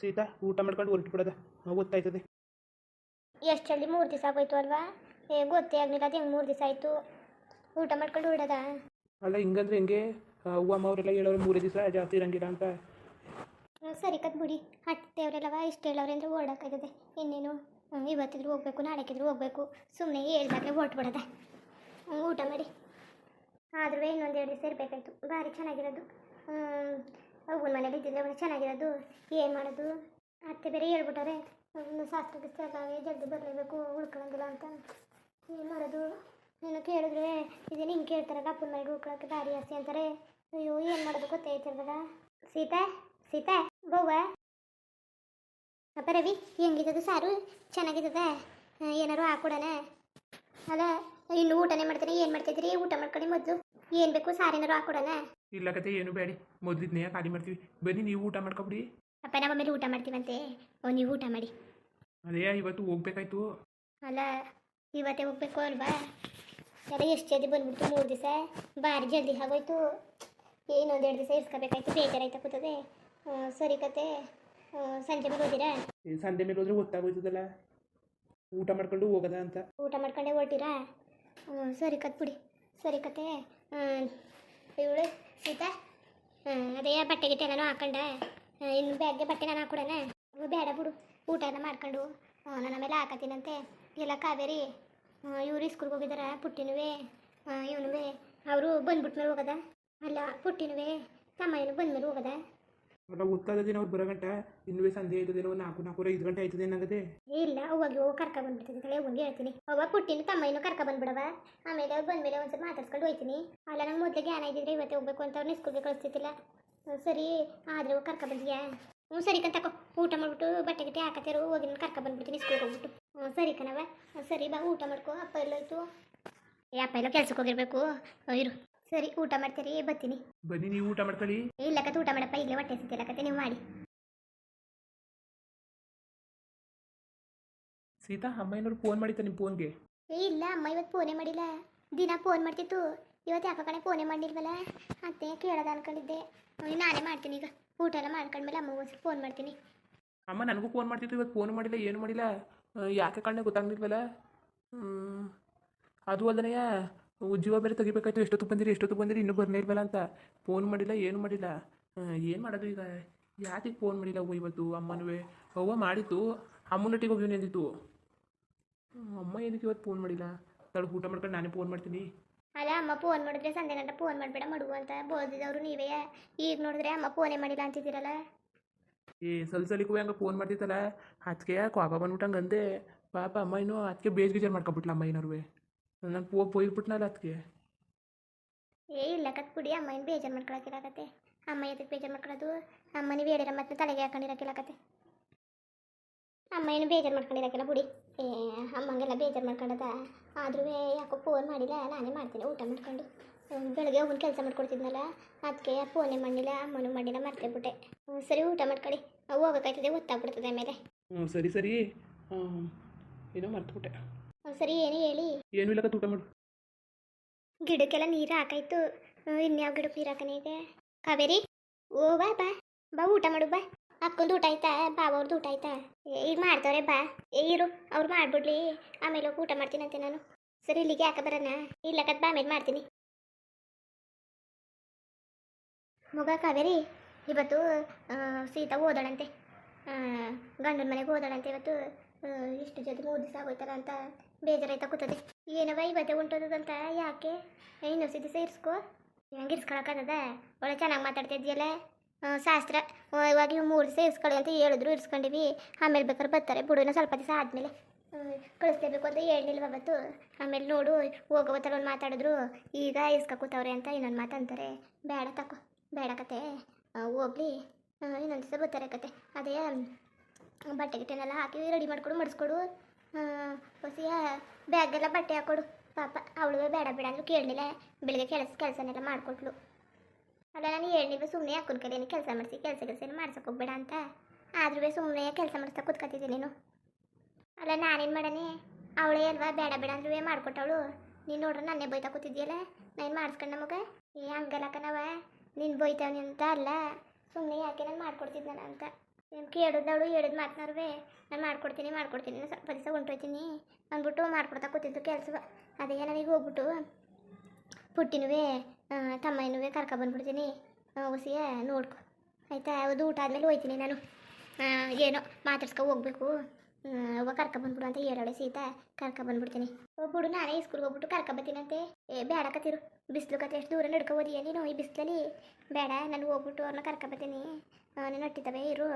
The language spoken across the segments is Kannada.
ಸೀತಾ ಊಟ ಮಾಡ್ಕೊಂಡು ಹೊರಟು ಬಿಡೋದ. ಗೊತ್ತಾಯ್ತದೆ. ಎಷ್ಟು ಜಲ್ದಿ ಮೂರು ದಿವಸ ಆಗೋಯ್ತು ಅಲ್ವಾ? ಏ ಗೊತ್ತೇ ಆಗಲಿಲ್ಲ ಅದು ಹೆಂಗೆ ಮೂರು ದಿವಸ ಆಯಿತು? ಊಟ ಮಾಡ್ಕೊಂಡು ಹೊರಡದ ಅಲ್ಲ ಹಿಂಗಂದ್ರೆ ಹೆಂಗೆ? ಅವ್ವ ಅಮ್ಮ ಅವರೆಲ್ಲ ಹೇಳೋರು ಮೂರೇ ದಿವಸ ಜಾಸ್ತಿ ಇರಂಗಿಲ್ಲ ಅಂತ. ಸರಿ ಕತ್ ಬಿಡಿ. ಹಟ್ಟೆಯವರೆಲ್ಲವ ಇಷ್ಟು ಹೇಳೋರೆ ಅಂದರೆ ಓಡೋಕ್ಕಾಗ್ತದೆ ಇನ್ನೇನು? ಇವತ್ತಿದ್ರು ಹೋಗ್ಬೇಕು ನಾಳೆಕಿದ್ರು ಹೋಗ್ಬೇಕು. ಸುಮ್ಮನೆ ಹೇಳ್ದಾಗಲೇ ಹೊರಟ್ಬಿಡದೆ ಊಟ ಮಾಡಿ. ಆದ್ರೂ ಇನ್ನೊಂದು ಎರಡು ದಿವಸ ಇರಬೇಕಾಯ್ತು. ಭಾರಿ ಚೆನ್ನಾಗಿರೋದು. ಅವ್ವನ ಮನೆ ಇದ್ದಿದ್ರೆ ಅವನು ಚೆನ್ನಾಗಿರೋದು, ಏನು ಮಾಡೋದು? ಅತ್ತೆ ಬೇರೆ ಹೇಳ್ಬಿಟ್ಟಾರೆ ಅವನು ಶಾಸ್ತ್ರ ಗಿಸ್ತ್ರ ಜಲ್ದಿ ಬರಲೇಬೇಕು, ಉಳ್ಕೊಳಂಗಿಲ್ಲ ಅಂತ. ಏನು ಮಾಡೋದು? ನೀನು ಕೇಳಿದ್ರೆ ಇದೇನು ಹಿಂಗೆ ಕೇಳ್ತಾರಲ್ಲ ಅಪ್ಪನ ಮನೆಗೆ ಉಳ್ಕೊಳಕ್ಕೆ ದಾರಿ ಆಸ್ತಿ ಅಂತಾರೆ. ಅಯ್ಯೋ, ಏನು ಮಾಡೋದು ಗೊತ್ತಾಯ್ತಿರ್ದಾಗ ಸೀತಾ ಸೀತಾ ಬವ್ವ ಅಪ್ಪ ರವಿ ಹೆಂಗಿದ್ದದು ಸಾರು? ಚೆನ್ನಾಗಿದ್ದದ ಏನಾರು ಹಾಕೊಡಣ ಅಲ್ಲ, ಇನ್ನು ಊಟನೇ ಮಾಡ್ತೀನಿ ಏನು ಮಾಡ್ತಿದ್ರಿ ಊಟ ಮಾಡ್ಕೊಂಡು ಮೊದಲು. ಏನು ಬೇಕು ಸಾರೇನಾರು ಹಾಕೊಡಣ ಇಲ್ಲ ಕತೆ ಏನು ಬೇಡಿ. ಮೊದಲಿದ್ನೇ ಖಾಲಿ ಮಾಡ್ತೀವಿ. ಬನ್ನಿ ನೀವು ಊಟ ಮಾಡ್ಕೊಬಿಡಿ. ಅಪ್ಪ ನಮ್ಮ ಮೇಲೆ ಊಟ ಮಾಡ್ತೀವಂತೆ. ಓ ನೀವು ಊಟ ಮಾಡಿ. ಅದೇ ಇವತ್ತು ಹೋಗ್ಬೇಕಾಯ್ತು. ಅಲ್ಲ ಇವತ್ತೇ ಹೋಗ್ಬೇಕು ಅಲ್ವಾ? ಎಲ್ಲ ಎಷ್ಟು ಜಲ್ದಿ ಬಂದ್ಬಿಡ್ತು ಮೂರು ದಿವಸ? ಭಾರಿ ಜಲ್ದಿ ಆಗೋಯ್ತು. ಇನ್ನೊಂದು ಎರಡು ದಿವಸ ಇಸ್ಕೋಬೇಕಾಯ್ತು ಬೇಜಾರಾಯ್ತಾ ಕೂತದೆ. ಸರಿ ಕತೆ. ಸಂಜೆ ಮೇಲೆ ಹೋದಿರಾ? ಸಂಜೆ ಮೇಲೆ ಹೋದ್ರೆ ಗೊತ್ತಾಗೋಯ್ತದಲ್ಲ ಊಟ ಮಾಡ್ಕೊಂಡು ಹೋಗದ ಅಂತ. ಊಟ ಮಾಡ್ಕೊಂಡೆ ಹೊರಟಿರಾ? ಸರಿ ಕತ್ ಬಿಡಿ. ಸರಿ ಕತೆ. ಇವಳು ಸೀತಾ ಅದೇ ಬಟ್ಟೆ ಗಿಟ್ಟೆ ನಾನು ಹಾಕೊಂಡ ಇನ್ನು ಬ್ಯಾಗ್ಗೆ ಬಟ್ಟೆ ನಾನು ಹಾಕೊಡೋಣ ಬೇಡ ಬಿಡು ಊಟ ಎಲ್ಲ ಮಾಡ್ಕೊಂಡು ನನ್ನ ನಾನು ಆಮೇಲೆ ಹಾಕತ್ತೀನಂತೆ. ಎಲ್ಲ ಕಾವೇರಿ ಇವ್ರು ಇಸ್ಕೂಲ್ಗೆ ಹೋಗಿದಾರ, ಪುಟ್ಟಿನುವೆ ಇವನುವೆ. ಅವರು ಬಂದ್ಬಿಟ್ಮೇಲೆ ಹೋಗದ? ಅಲ್ಲ, ಪುಟ್ಟಿನುವೆ, ತಮ್ಮ ಏನು ಬಂದ್ಮೇಲೆ ಹೋಗದ? ಅಲ್ಲ ಗೊತ್ತಾಗದೇನೋ ಅವ್ರು ಬರೋ ಗಂಟ ಇನ್ನೂ ಸಂಜೆ ಆಯ್ತದೇನೋ ನಾಲ್ಕು, ನಾಲ್ಕೂವರೆ, ಐದು ಗಂಟೆ ಆಯ್ತದೆ ಇಲ್ಲ, ಅವಾಗ ಹೋಗಿ ಕರ್ಕ ಕಡೆ ಹೋಗಿ ಹೇಳ್ತೀನಿ. ಅವಾಗ ಪುಟ್ಟಿನ ತಮ್ಮಯ್ಯನು ಕರ್ಕ ಬಂದ್ಬಿಡವ. ಆಮೇಲೆ ಅವ್ರು ಬಂದ್ಮೇಲೆ ಒಂದ್ಸಲ ಮಾತಾಡ್ಸ್ಕೊಂಡು ಹೋಯ್ತೀನಿ. ಅಲ್ಲ, ನಂಗೆ ಮೊದಲೇ ಜ್ಞಾನ ಇದ್ದಿದ್ರೆ ಇವತ್ತೇ ಹೋಗ್ಬೇಕು ಅಂತ ಅವ್ರನ್ನ ಸ್ಕೂಲ್ಗೆ ಕಳಿಸ್ತಿದ್ದಿಲ್ಲ. ಸರಿ, ಆದ್ರೆ ಹೋಗಿ ಕರ್ಕ ಬಂದಿಯಾ? ಹ್ಞೂ ಸರಿ ಕಣ್ ಊಟ ಮಾಡ್ಬಿಟ್ಟು ಬಟ್ಟೆ ಗಿಟ್ಟೆ ಹಾಕತ್ತಾರು, ಹೋಗಿ ಕರ್ಕ ಬಂದ್ಬಿಡ್ತೀನಿ ಸ್ಕೂಲ್ಗೆ ಹೋಗ್ಬಿಟ್ಟು. ಹ್ಞೂ ಸರಿ ಕಣವ ಸರಿ ಬಾ, ಊಟ ಮಾಡ್ಕೋ, ಅಪ್ಪ ಎಲ್ಲೋಯ್ತು. ಏ, ಅಪ್ಪ ಎಲ್ಲೋ ಕೆಲ್ಸಕ್ಕೆ ಹೋಗಿರ್ಬೇಕು. ಇರು. ಸರಿ ಊಟ ಮಾಡ್ತೀರಿ? ಬರ್ತೀನಿ. ಬನ್ನಿ ನೀವು ಊಟ ಮಾಡ್ಕೊಳ್ಳಿ. ಇಲ್ಲ ಕತೆ ಊಟ ಮಾಡಪ್ಪ. ಈಗಲೇ ಹೊಟ್ಟೆ ಸಿಗ್ತಿಲ್ಲ ಕತೆ ನೀವು ಮಾಡಿ. ಸೀತಾ ಅಮ್ಮ ಏನಾದ್ರು ಫೋನ್ ಮಾಡಿತ್ತ ನಿಮ್ಮ ಫೋನ್ಗೆ ಏ ಇಲ್ಲ ಅಮ್ಮ ಇವತ್ತು ಫೋನೇ ಮಾಡಿಲ್ಲ. ದಿನ ಫೋನ್ ಮಾಡ್ತಿತ್ತು. ಇವತ್ತು ಯಾಕ ಕಣೆ ಫೋನೇ ಮಾಡಿಲ್ವಲ್ಲ ಅತ್ತೆ ಕೇಳದ ಅನ್ಕೊಂಡಿದ್ದೆ. ನಾನೇ ಮಾಡ್ತೀನಿ ಈಗ. ಊಟ ಎಲ್ಲ ಮಾಡ್ಕೊಂಡ್ಮೇಲೆ ಮೇಲೆ ಅಮ್ಮಗೆ ಫೋನ್ ಮಾಡ್ತೀನಿ. ಅಮ್ಮ ನನಗೂ ಫೋನ್ ಮಾಡ್ತಿತ್ತು. ಇವತ್ತು ಫೋನ್ ಮಾಡಿಲ್ಲ ಏನು ಮಾಡಿಲ್ಲ? ಯಾಕೆ ಕಣ್ಣೆ ಗೊತ್ತಾಗ್ಲಿಲ್ವಲ್ಲ. ಅದು ಅಲ್ಲನೆಯ ಉಜ್ಜೀವ ಬೇರೆ ತೆಗಿಬೇಕಾಯ್ತು. ಎಷ್ಟೊತ್ತು ಬಂದಿರಿ? ಎಷ್ಟೊತ್ತು ಬಂದಿರಿ? ಇನ್ನೂ ಬರ್ನೇ ಇಲ್ವಲ್ಲ ಅಂತ. ಫೋನ್ ಮಾಡಿಲ್ಲ ಏನು ಮಾಡಿಲ್ಲ. ಏನು ಮಾಡೋದು ಈಗ? ಯಾತಿಗೆ ಫೋನ್ ಮಾಡಿಲ್ಲ ಅವ್ವ ಇವತ್ತು ಅಮ್ಮನೂ ಅವ್ವ ಮಾಡಿತ್ತು. ಅಮ್ಮನೊಟ್ಟಿಗೆ ಹೋಗಿ ನಿಂದಿತ್ತು ಅಮ್ಮ ಏನಕ್ಕೆ ಇವತ್ತು ಫೋನ್ ಮಾಡಿಲ್ಲ? ತಡ ಊಟ ಮಾಡ್ಕೊಂಡು ನಾನೇ ಫೋನ್ ಮಾಡ್ತೀನಿ. ಅಲ್ಲ ಅಮ್ಮ ಫೋನ್ ಮಾಡಿದ್ರೆ ಸಂಜೆ ಗಂಟ ಫೋನ್ ಮಾಡಬೇಡ ಮಡುವು ಅಂತ ಬೋದಿದವರು ನೀವೇ. ಈಗ ನೋಡಿದ್ರೆ ಅಮ್ಮ ಫೋನೇ ಮಾಡಿಲ್ಲ ಅಂತಿದ್ದೀರಲ್ಲ? ಏ ಸಲ್ ಸಲಿಗೂ ಹಂಗೆ ಫೋನ್ ಮಾಡ್ತಿತ್ತಲ್ಲ? ಅದಕ್ಕೆ ಕೋಪ ಬಂದ್ಬಿಟ್ಟಂಗೆ ಅಂದೆ. ಪಾಪ ಅಮ್ಮ ಇನ್ನೂ ಅದಕ್ಕೆ ಬೇಜ್ ಬೇಜಾರು ಮಾಡ್ಕೊಬಿಟ್ಲ ಅಮ್ಮ ಏನಾರುವೆ ನಾನು ಪೂವ ಪೋಯ್ಬಿಟ್ನಲ್ಲ ಅದಕ್ಕೆ ಏ ಇಲ್ಲ ಕತ್ ಬಿಡಿ. ಅಮ್ಮ ಏನು ಬೇಜಾರು ಮಾಡ್ಕೊಳಕ್ಕಿರಕತ್ತೆ. ಅಮ್ಮ ಎದಕ್ಕೆ ಬೇಜಾರು ಮಾಡ್ಕೊಳ್ಳೋದು ಅಮ್ಮ ನೀವು ಹೇಳಿರ ಮತ್ತೆ ತಲೆಗೆ ಹಾಕೊಂಡಿರಕ್ಕಿಲ್ಲಕತ್ತೆ ಅಮ್ಮ ಏನು ಬೇಜಾರು ಮಾಡ್ಕೊಂಡಿರಕ್ಕಿಲ್ಲ ಬಿಡಿ. ಏ ಅಮ್ಮಂಗೆಲ್ಲ ಬೇಜಾರು ಮಾಡ್ಕೊಂಡದ. ಆದ್ರೂ ಯಾಕೋ ಫೋನ್ ಮಾಡಿಲ್ಲ. ನಾನೇ ಮಾಡ್ತೀನಿ ಊಟ ಮಾಡ್ಕೊಂಡು. ಬೆಳಗ್ಗೆ ಹೋಗಿ ಕೆಲಸ ಮಾಡ್ಕೊಡ್ತಿದ್ನಲ್ಲ ಅದಕ್ಕೆ ಫೋನೇ ಮಾಡಿಲ್ಲ ಅಮ್ಮನೂ ಮಾಡಿಲ್ಲ ಮರ್ತೇ ಬಿಟ್ಟೆ. ಸರಿ ಊಟ ಮಾಡ್ಕೊಳ್ಳಿ. ಅವು ಹೋಗೋಕ್ಕಾಯ್ತದೆ ಗೊತ್ತಾಗ್ಬಿಡ್ತದೆ ಆಮೇಲೆ. ಹ್ಞೂ ಸರಿ ಸರಿ. ಏನೋ ಮರ್ತುಬಿಟ್ಟೆ. ಸರಿ ಏನು ಹೇಳಿ. ಏನು ಇಲ್ಲ ಊಟ ಮಾಡು. ಗಿಡಕ್ಕೆಲ್ಲ ನೀರು ಹಾಕಾಯ್ತು. ಇನ್ಯಾವ ಗಿಡಕ್ಕೆ ನೀರು ಹಾಕನೇ ಕಾವೇರಿ? ಓ ಬಾ ಬಾ. ಬಾ ಊಟ ಮಾಡು ಬಾ. ಅಕ್ಕೊಂದು ಊಟ ಆಯ್ತಾ? ಬಾಬಾ ಅವ್ರದ್ದು ಊಟ ಆಯ್ತಾ? ಈಗ ಮಾಡ್ತವ್ರೆ ಬಾ. ಏ ಇರು ಅವ್ರು ಮಾಡ್ಬಿಡ್ಲಿ. ಆಮೇಲೆ ಹೋಗಿ ಊಟ ಮಾಡ್ತೀನಂತೆ ನಾನು. ಸರಿ ಇಲ್ಲಿಗೆ ಯಾಕೆ ಬರೋಣ? ಇಲ್ಲ ಕತ್ ಬಾ ಆಮೇಲೆ ಮಾಡ್ತೀನಿ. ಮಗ ಕಾವೇರಿ ಇವತ್ತು ಸೀತಾ ಓದಳಂತೆ. ಗಂಡನ ಮನೆಗೆ ಓದಳಂತೆ ಇವತ್ತು. ಇಷ್ಟು ಜೊತೆ ಮೂರು ದಿವಸ ಆಗೋಯ್ತಾರ ಅಂತ ಬೇಜಾರಾಯ್ತಾ ಕೂತದೆ. ಏನವ ಇವತ್ತೇ ಉಂಟದಂತ ಯಾಕೆ? ಇನ್ನೊಂದು ದಿವಸ ಇರ್ಸ್ಕೋ ಹೆಂಗೆ ಇರ್ಸ್ಕೊಳಕ್ಕದ ಒಳ್ಳೆ ಚೆನ್ನಾಗಿ ಮಾತಾಡ್ತಿದ್ಯಲ್ಲ? ಶಾಸ್ತ್ರ. ಇವಾಗ ಇವು ಮೂರು ದಿವಸ ಇರ್ಸ್ಕೊಳ್ಳಿ ಅಂತ ಹೇಳಿದ್ರು, ಇರ್ಸ್ಕೊಂಡಿವಿ. ಆಮೇಲೆ ಬೇಕಾದ್ರೆ ಬರ್ತಾರೆ. ಬಿಡುವಿನ ಸ್ವಲ್ಪ ದಿವಸ ಆದಮೇಲೆ. ಕಳಿಸ್ಲೇಬೇಕು ಅಂತ ಹೇಳಿಲ್ವ ಅವತ್ತು. ಆಮೇಲೆ ನೋಡು ಹೋಗೋತ್ತಲ್ಲ ಒಂದು ಮಾತಾಡಿದ್ರು. ಈಗ ಇಸ್ಕ ಕೂತವ್ರೆ ಅಂತ ಇನ್ನೊಂದು ಮಾತಂತಾರೆ ಬೇಡ ತಕೋ, ಬೇಡ ಕತೆ. ಹೋಗ್ಲಿ. ಇನ್ನೊಂದು ದಿವಸ ಬರ್ತಾರೆ ಕತೆ. ಅದೇ ಬಟ್ಟೆ ಗಿಟ್ಟೆನೆಲ್ಲ ಹಾಕಿ ರೆಡಿ ಮಾಡಿಕೊಡು, ಮಡಿಸ್ಕೊಡು. ಹೊಸಿಯ ಬ್ಯಾಗೆಲ್ಲ ಬಟ್ಟೆ ಹಾಕೊಡು. ಪಾಪ ಅವಳು ಬೇಡ ಬೇಡ ಅಂದ್ರೆ ಕೇಳಲಿಲ್ಲ. ಬೆಳಿಗ್ಗೆ ಕೆಲಸ ಕೆಲಸನೆಲ್ಲ ಮಾಡಿಕೊಟ್ಲು. ಅಲ್ಲ ನಾನು ಹೇಳಿದ್ವಿ ಸುಮ್ಮನೆ ಅಕ್ಕನ ಕೈಲಿ ಕೆಲಸ ಮಾಡಿಸಿ, ಕೆಲಸ ಕೆಲಸ ಏನು ಮಾಡ್ಸಕ್ಕೆ ಹೋಗ್ಬೇಡ ಅಂತ. ಆದ್ರೂ ಸುಮ್ಮನೆ ಕೆಲಸ ಮಾಡಿಸ್ತಾ ಕೂತ್ಕೊತಿದ್ದೆ ನೀನು. ಅಲ್ಲ, ನಾನೇನು ಮಾಡನೆ ಅವಳೇ ಅಲ್ವಾ? ಬೇಡ ಬೇಡ ಅಂದ್ರೂ ಮಾಡ್ಕೊಟ್ಟವಳು. ನೀನು ನೋಡ್ರೆ ನನ್ನೇ ಬೈತಾ ಕೂತಿದ್ದೀಯಲ್ಲ? ನಾನು ಮಾಡಿಸ್ಕೊಂಡು ನಮಗೆ? ಏ, ಹಂಗಲ್ಲ ಕಣವ ನೀನು ಬೈತಾವನಿ ಅಂತ ಅಲ್ಲ. ಸುಮ್ಮನೆ ಯಾಕೆ ನಾನು ಮಾಡ್ಕೊಡ್ತಿದ್ನಲ್ಲ ಅಂತ. ಏನು ಕೇಳಿದವಳು ಹೇಳಿದ ಮಾತನಾರುವೆ ನಾನು ಮಾಡ್ಕೊಡ್ತೀನಿ ಮಾಡ್ಕೊಡ್ತೀನಿ. ಸ್ವಲ್ಪ ದಿವಸ ಹೊಂಟೋಯ್ತೀನಿ ಅಂದ್ಬಿಟ್ಟು ಮಾಡ್ಕೊಡ್ತಾ ಕೂತಿದ್ದು ಕೆಲಸ ಅದೇ ನನಗೆ ಹೋಗ್ಬಿಟ್ಟು ಪುಟ್ಟಿನುವೆ ತಮ್ಮನೂ ಕರ್ಕೊಬಂದ್ಬಿಡ್ತೀನಿ ಹೊಸಿಗೆ ನೋಡ್ಕೊ. ಆಯಿತಾ? ಅದು ಊಟ ಆದಮೇಲೆ ಹೋಯ್ತೀನಿ ನಾನು. ಏನೋ ಮಾತಾಡ್ಸ್ಕೊ ಹೋಗ್ಬೇಕು. ಅವ ಕರ್ಕೊಬಂದ್ಬಿಡು ಅಂತ ಹೇಳೋಳೆ ಸೀತಾ. ಕರ್ಕೊಬಂದ್ಬಿಡ್ತೀನಿ ಹೋಗ್ಬಿಡು, ನಾನೇ ಸ್ಕೂಲ್ಗೆ ಹೋಗ್ಬಿಟ್ಟು ಕರ್ಕೊಬತ್ತೀನಂತೆ ಏ, ಬೇಡ ಕತ್ತಿರು ಬಿಸಿಲು ಕತ್ತೆ ಎಷ್ಟು ದೂರ ನಡ್ಕೊ ಓದಿಯ ನೀನು ಈ ಬಿಸಿಲಲ್ಲಿ? ಬೇಡ, ನಾನು ಹೋಗ್ಬಿಟ್ಟು ಅವ್ರನ್ನ ಕರ್ಕೊಬತ್ತೀನಿ ನೀನು ಹೊಟ್ಟಿತವೆ ಇರು.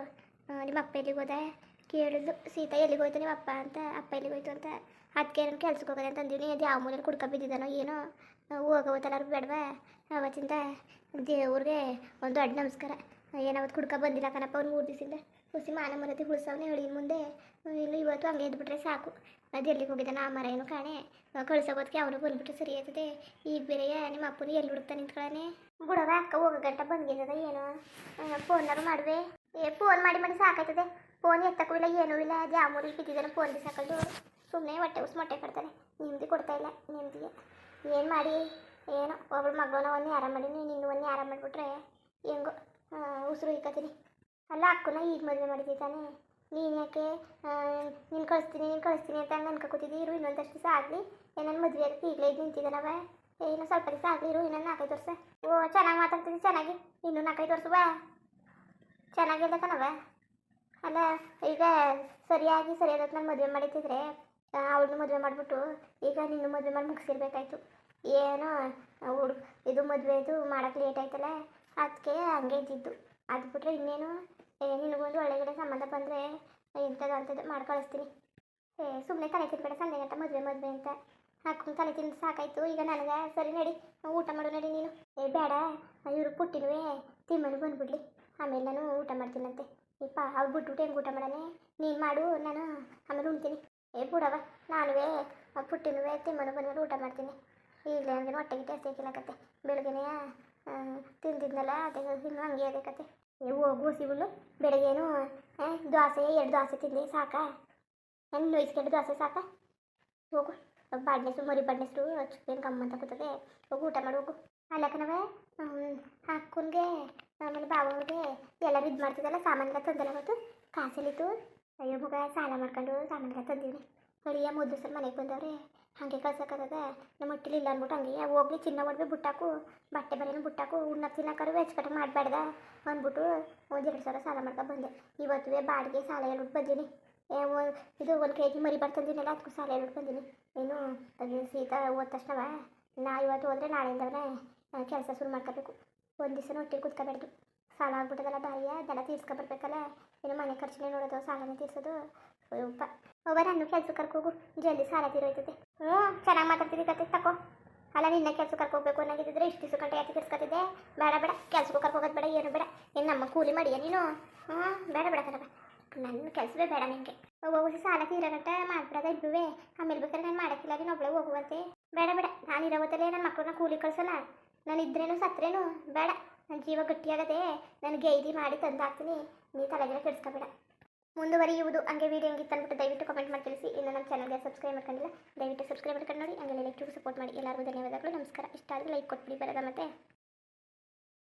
ನಿಮ್ಮ ಅಪ್ಪ ಎಲ್ಲಿಗೆ ಹೋದ? ಕೇಳಿದ್ಲು. ಸೀತಾ ಎಲ್ಲಿಗೆ ಹೋಯ್ತು ನಿಮ್ಮ ಅಪ್ಪ ಅಂತ, ಅಪ್ಪ ಎಲ್ಲಿಗೆ ಹೋಯ್ತು ಅಂತ. ಅದಕ್ಕೆ ನಾನು ಕೆಲ್ಸಕ್ಕೆ ಹೋಗೋದೆ ಅಂತ ಅಂದಿನಿ. ಅದು ಯಾವ ಮೂಲೆಯಲ್ಲಿ ಕುಡ್ಕೊ ಬಿದ್ದಿದ್ದಾನೋ ಏನೋ. ಹೋಗೋತಲ್ಲಾರು ಬೇಡವಾ? ಅವತ್ತಿಂದ ದೇವ್ರಿಗೆ ಒಂದು ದೊಡ್ಡ ನಮಸ್ಕಾರ. ಏನಾವತ್ತು ಕುಡ್ಕೊ ಬಂದಿಲ್ಲ ಕಣಪ್ಪ ಅವ್ನು ಮೂರು ದಿವಸದಿಂದ. ಹುಸಿ ಮಾನ ಮರತಿ ಉಳಿಸವ್ನೆ ಹೇಳಿ ಮುಂದೆ. ಇನ್ನು ಇವತ್ತು ಹಂಗೆ ಇದ್ಬಿಟ್ರೆ ಸಾಕು. ಅದು ಎಲ್ಲಿಗೆ ಹೋಗಿದ್ದಾನೆ ಆ ಮರ ಏನು ಕಾಣೆ. ಕಳ್ಸೋಗೋದಕ್ಕೆ ಅವನು ಬಂದುಬಿಟ್ರೆ ಸರಿ ಆಯ್ತದೆ. ಈಗ ಬೇರೆಯ ನಿಮ್ಮ ಅಪ್ಪನ ಎಲ್ಲಿ ಹುಡುಕ್ತಾನೆ ನಿಂತ್ಕೊಳ್ಳಾನೆ ಬಿಡವ ಅಕ್ಕ ಹೋಗೋ ಗಂಟ ಬಂದಿದ್ದದ ಏನು? ಫೋನಾರು ಮಾಡುವೆ? ಏ ಫೋನ್ ಮಾಡಿ ಮಾಡಿ ಸಾಕಾಯ್ತದೆ. ಫೋನ್ ಎತ್ತಕ್ಕೂ ಇಲ್ಲ, ಏನೂ ಇಲ್ಲ. ಜಾಮೂರಲ್ಲಿ ಬಿದ್ದಿದ್ದಾನೆ ಫೋನ್ ಸಾಕೊಂಡು ಸುಮ್ಮನೆ ಹೊಟ್ಟೆ ಉಸ್ ಮೊಟ್ಟೆ ಕೊಡ್ತಾರೆ ನೆಮ್ಮದಿ ಕೊಡ್ತಾ ಇಲ್ಲ ನೆಮ್ಮದಿಗೆ ಏನು? ಮಾಡಿ? ಏನೋ, ಒಬ್ಳು ಮಗಳನ್ನ ಒಂದು ಆರಾಮ ಮಾಡಿ, ನೀನು ಇನ್ನೂ ಒಂದು ಯಾರ ಮಾಡಿಬಿಟ್ರೆ ಹೆಂಗೋ ಉಸಿರು ಇಕ್ಕತ್ತೀನಿ ಅಲ್ಲ, ಅಕ್ಕನ ಈಗ ಮದುವೆ ಮಾಡಿದ್ದಾನೆ ನೀನು ಯಾಕೆ ನೀನು ಕಳಿಸ್ತೀನಿ ನೀನು ಕಳಿಸ್ತೀನಿ ಅಂತ ಹಂಗೆ ಅನ್ಕೋತಿದ್ದಿ ಇರು ಇನ್ನೊಂದಷ್ಟು ದಿವಸ ಆಗಲಿ. ನನ್ನ ಮದುವೆ ಅದಕ್ಕೆ ಈಗಲೇ ನಿಂತಿದ್ದಾನವ. ಏನು ಸ್ವಲ್ಪ ದಿವಸ ಆಗಲಿ ಇರು, ಇನ್ನೊಂದು ನಾಲ್ಕೈದು ವರ್ಷ. ಓ, ಚೆನ್ನಾಗಿ ಮಾತಾಡ್ತೀನಿ ಚೆನ್ನಾಗಿ. ಇನ್ನೂ ನಾಲ್ಕೈದು ವರ್ಷ ಬಾ. ಚೆನ್ನಾಗಿಲ್ಲ ಕಣವ ಅಲ್ಲ, ಈಗ ಸರಿಯಾಗಿ ಸರಿಯಾದ ನಾನು ಮದುವೆ ಮಾಡಿದ್ದಿದ್ರೆ ಅವಳನ್ನ ಮದುವೆ ಮಾಡಿಬಿಟ್ಟು, ಈಗ ನಿನ್ನ ಮದುವೆ ಮಾಡಿ ಮುಗಿಸಿರ್ಬೇಕಾಯ್ತು. ಏನೋ ಹುಡುಗ, ಇದು ಮದುವೆದು ಮಾಡೋಕ್ಕೆ ಲೇಟ್ ಆಯ್ತಲ್ಲ ಅದಕ್ಕೆ ಹಂಗೆ ಇದ್ದಿದ್ದು. ಅದು ಬಿಟ್ಟರೆ ಇನ್ನೇನು ನಿನಗೊಂದು ಒಳ್ಳೆಗಡೆ ಸಂಬಂಧ ಬಂದರೆ, ಇಂಥದ್ದು ಅಂಥದ್ದು ಮಾಡಿ ಕಳಿಸ್ತೀನಿ ಏ ಸುಮ್ಮನೆ ತಲೆ ತಿರ್ಬೇಡ ಸಂಜೆ ಗಂಟ ಮದುವೆ ಮದುವೆ ಅಂತ. ಹಾಕೊಂಡು ತಲೆ ತಿಂದು ಸಾಕಾಯ್ತು. ಈಗ ನನಗೆ, ಸರಿ ನಡಿ, ಊಟ ಮಾಡು, ನಡಿ ನೀನು. ಏ, ಬೇಡ, ಇವರು ಪುಟ್ಟಿನವೇ, ತಿಮ್ಮನು ಬಂದ್ಬಿಡ್ಲಿ. ಆಮೇಲೆ ನಾನು ಊಟ ಮಾಡ್ತೀನಂತೆ. ಇಪ್ಪ ಅವ್ರು ಬಿಟ್ಬಿಟ್ಟು ಹೆಂಗೆ ಊಟ ಮಾಡಾನೆ? ನೀನು ಮಾಡು, ನಾನು ಆಮೇಲೆ ಉಣ್ತೀನಿ. ಏ, ಬಿಡವ, ನಾನುವೇ ಪುಟ್ಟಿನುವೆ, ತಿಮ್ಮನು ಬಂದ್ಮೇಲೆ ಊಟ ಮಾಡ್ತೀನಿ. ಈಗಲೇ ನನಗೆ ಹೊಟ್ಟೆಗೆ ಜಾಸ್ತಿ ಹಾಕಿಲ್ಲಕತ್ತೆ ಬೆಳಗ್ಗೆನೇ ತಿಂದಿದ್ನಲ್ಲ, ಅದೇ ಇನ್ನು ಹಂಗೆ ಅದಕ್ಕತ್ತೆ ಏ ಹೋಗು ಸಿಗುಳು ಬೆಳಗ್ಗೆನು ದೋಸೆ ಎರಡು ದೋಸೆ ತಿಂದು, ಸಾಕಾ? ಹೆಂಗೆ ನೋಯಿಸ್ಕೊಂಡು ದೋಸೆ ಸಾಕಾ? ಹೋಗು. ಬಾಡ್ನೆಸ್ರು ಮರಿ ಬಾಡ್ನೆಸ್ರು ಚಿಕ್ಕೇನು ಕಮ್ಮ ಅಂತ ಕೂತದೆ ಹೋಗು, ಊಟ ಮಾಡಿ, ಹೋಗು. ಅಲ್ಲಕ್ಕನವೇ ಅಕ್ಕನಿಗೆ ಆಮೇಲೆ ಬಾವನಿಗೆ ಎಲ್ಲರೂ ಇದು ಮಾಡ್ತಿದ್ದಲ್ಲ, ಸಾಮಾನೆಲ್ಲ ತಂದಲ್ಲ ಮತ್ತು ಕಾಸಲ್ಲಿತ್ತು. ಅಯ್ಯೋ ಮಗ, ಸಾಲ ಮಾಡ್ಕೊಂಡು ಸಾಮಾನೆಲ್ಲ ತಂದೀವಿ ಅಳಿಯ ಮೊದಲು ಸರ್ ಮನೆಗೆ ಬಂದವ್ರೆ. ಹಾಗೆ ಕಳ್ಸೋಕ್ಕಾಗದ. ನಮ್ಮ ಇಲ್ಲ ಅಂದ್ಬಿಟ್ಟು ಹಂಗೆ. ಹೋಗ್ಲಿ, ಚಿನ್ನ ಒಡವೆ ಬುಟ್ಟಾಕು, ಬಟ್ಟೆ ಬರೆಯನ್ನು ಬುಟ್ಟಾಕು, ಉಣ್ಣ ತಿನ್ನಕ್ಕಾರು ಹೆಚ್ಚು ಮಾಡಬೇಡ್ದ ಅಂದ್ಬಿಟ್ಟು ಒಂದು ಎರಡು ಸಾವಿರ ಸಾಲ ಮಾಡ್ಕೊಂಡು ಬಂದೆ. ಇವತ್ತುವೆ ಬಾಡಿಗೆ ಸಾಲ ಹೇಳ್ಬಿಟ್ಟು ಬಂದೀನಿ. ಇದು ಒಂದು ಕೆ ಜಿ ಮರಿ ಬರ್ತಂದಿನಲ್ಲ ಅದಕ್ಕೂ ಸಾಲ ಹೇಳ್ಬಿಟ್ಟು ಬಂದೀನಿ. ಅದು ಸೀತಾ ಹೋದ ತಕ್ಷಣ ನಾ ಇವತ್ತು ಹೋದರೆ ನಾಳೆಯಿಂದವೇ ಕೆಲಸ ಶುರು ಮಾಡ್ಕೋಬೇಕು. ಒಂದು ದಿವಸ ಹೊಟ್ಟೆ ಕೂತ್ಕೋಬೇಡ್ದು. ಸಾಲ ಆಗ್ಬಿಟ್ಟದಲ್ಲ ಬಾಯಿಯ ಅದೆಲ್ಲ ತೀರ್ಸ್ಕೊಬರ್ಬೇಕಲ್ಲ. ಏನು ಮನೆ ಖರ್ಚುನೇ ನೋಡೋದು, ಸಾಲನೇ ತೀರ್ಸೋದು. ಉಪ್ಪ ಹೋಗ ನಾನು ಕೆಲ್ಸಕ್ಕೆ ಕರ್ಕೋಗು ಜಲ್ದಿ ಸಾಲ ತೀರೋಯ್ತದೆ. ಹ್ಞೂ, ಚೆನ್ನಾಗಿ ಮಾತಾಡ್ತಿದ್ದಿ ಕತೆ, ತಕೋ. ಅಲ್ಲ, ನಿನ್ನ ಕೆಲಸ ಕರ್ಕೋಬೇಕು ಅನ್ನೋದಿದ್ರೆ ಇಷ್ಟು ದಿವಸ ಗಂಟೆ ಯಾಕೆ ತೀರ್ಸ್ಕೊತಿದ್ದೆ? ಬೇಡ ಬೇಡ. ಕೆಲ್ಸಕ್ಕೂ ಕರ್ಕೋಗೋದು ಬೇಡ, ಏನು ಬೇಡ. ಏನು ನಮ್ಮ ಕೂಲಿ ಮಾಡಿಯ ನೀನು? ಹ್ಞೂ, ಬೇಡ ಬೇಡ ಕಣಪ್ಪ ನನ್ನ ಕೆಲಸವೇ ಬೇಡ ನಿಂಗೆ. ಹೋಗಿ ಸಾಲ ತೀರಗಂಟ ಮಾಡ್ಬಿಡೋದ ಇಬ್ಬರುವೆ ಆಮೇಲೆ ಬೇಕಾದ್ರೆ ನಾನು ಮಾಡಕ್ಕಿಲ್ಲ ನೀನು ಒಬ್ಬಳೆ ಹೋಗುವಂತೆ. ಬೇಡ ಬೇಡ. ನಾನು ಇರೋವತ್ತಲ್ಲೇ ನನ್ನ ಮಕ್ಕಳನ್ನ ಕೂಲಿ ಕಳ್ಸಲ್ಲ. ನಾನು ಇದ್ರೇನು ಸತ್ರೇನು? ಬೇಡ. ನನ್ನ ಜೀವ ಗಟ್ಟಿಯಾಗದೆ ನನ್ನ ಗೈದಿ ಮಾಡಿ ತಂದು ಹಾಕ್ತೀನಿ ನೀ ತಲೆಗೆಲ್ಲ ಕೆಡಿಸ್ಕೋಬೇಡ. ಮುಂದುವರಿಯುವುದು. ಹಂಗೆ ವೀಡಿಯೋ ಹಂಗೆ ತಂದ್ಬಿಟ್ಟು ದಯವಿಟ್ಟು ಕಮೆಂಟ್ ಮಾಡಿ ತಿಳಿಸಿ. ಇನ್ನು ನಮ್ಮ ಚಾನಲ್ಗೆ ಸಬ್ಸ್ಕ್ರೈಬ್ ಮಾಡ್ಕೊಂಡಿಲ್ಲ, ದಯವಿಟ್ಟು ಸಬ್ಸ್ಕ್ರೈಬ್ ಮಾಡ್ಕೊಂಡು ನೋಡಿ. ಹಂಗೆ ಲೈಕ್ ಸಪೋರ್ಟ್ ಮಾಡಿ. ಎಲ್ಲರಿಗೂ ಧನ್ಯವಾದಗಳು. ನಮಸ್ಕಾರ. ಇಷ್ಟ ಆದರೆ ಲೈಕ್ ಕೊಟ್ಬಿಡಿ. ಬರೋದ ಮತ್ತೆ?